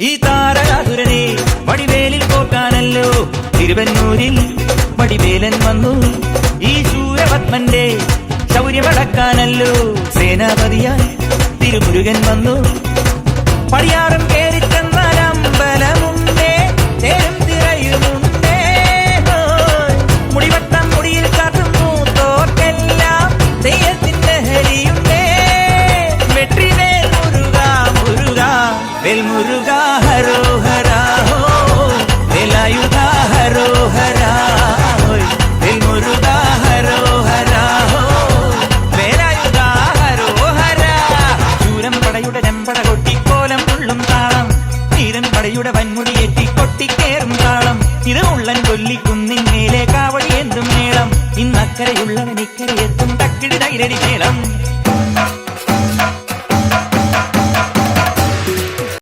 ഈ താരകാസുരനെ വടിവേലിൽ പോക്കാനല്ലോ തിരുവന്നൂരിൽ വടിവേലൻ വന്നു. ഈ ശൂരപത്മന്റെ ശൗര്യമടക്കാനല്ലോ. സേനാപതിയായി തിരുമുരുകൻ വന്നു. പടിയാറും മുരുക ഹരോ ഹരാ ഹോ. വേലായുധ ഹരോ ഹരാ ഹോയ്. വെൽ മുരുക ഹരോ ഹരാ ഹോ. വേലായുധ ഹരോ ഹരാ. ശൂരം പടയുടെ ചെമ്പട കൊട്ടിക്കോലം ഉള്ളും താളം. തീരൻ പടയുടെ വൻമുടിയേറ്റി കൊട്ടിക്കേറും താളം. ഇത് ഉള്ളൻ കൊല്ലിക്കുന്നിൻ മേലെ കാവടി എന്തും മേളം. ഇന്നക്കരയുള്ളവൻ ഇക്കരയെത്തും തക്കിടി തൈരടി മേളം